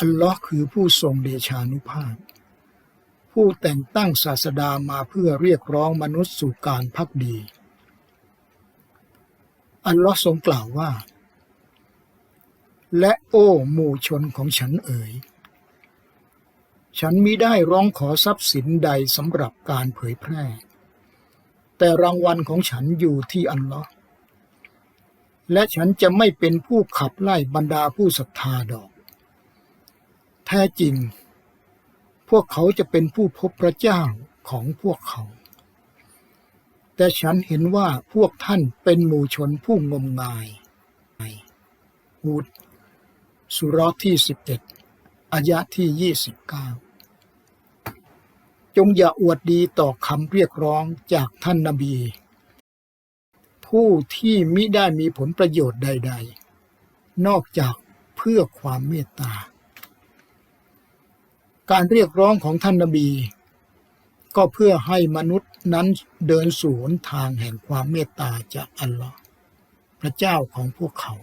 อัลลอฮ์คือผู้ทรงเดชานุภาพ ผู้แต่งตั้งศาสดามาเพื่อเรียกร้องมนุษย์สู่การพักดี อัลลอฮ์ทรงกล่าวว่า และโอ้หมู่ชนของฉันเอ๋ย ฉันมิได้ร้องขอทรัพย์สินใดสำหรับการเผยแพร่ แต่รางวัลของฉันอยู่ที่อัลลอฮ์และฉันจะไม่เป็นผู้ขับไล่บรรดาผู้ศรัทธาดอก แท้จริง พวกเขาจะเป็นผู้พบพระเจ้าของพวกเขา แต่ฉันเห็นว่าพวกท่านเป็นหมู่ชนผู้งมงายฮูดสุรที่11อายะที่29จงอย่าอวดดีต่อคำเรียกร้องจากท่านนบี ผู้ที่มิได้มีผลประโยชน์ใด ๆ นอกจากเพื่อความเมตตา การเรียกร้องของท่านนบี ก็เพื่อให้มนุษย์นั้นเดินสู่หนทางแห่งความเมตตาจากอัลลอฮ์พระเจ้าของพวกเขา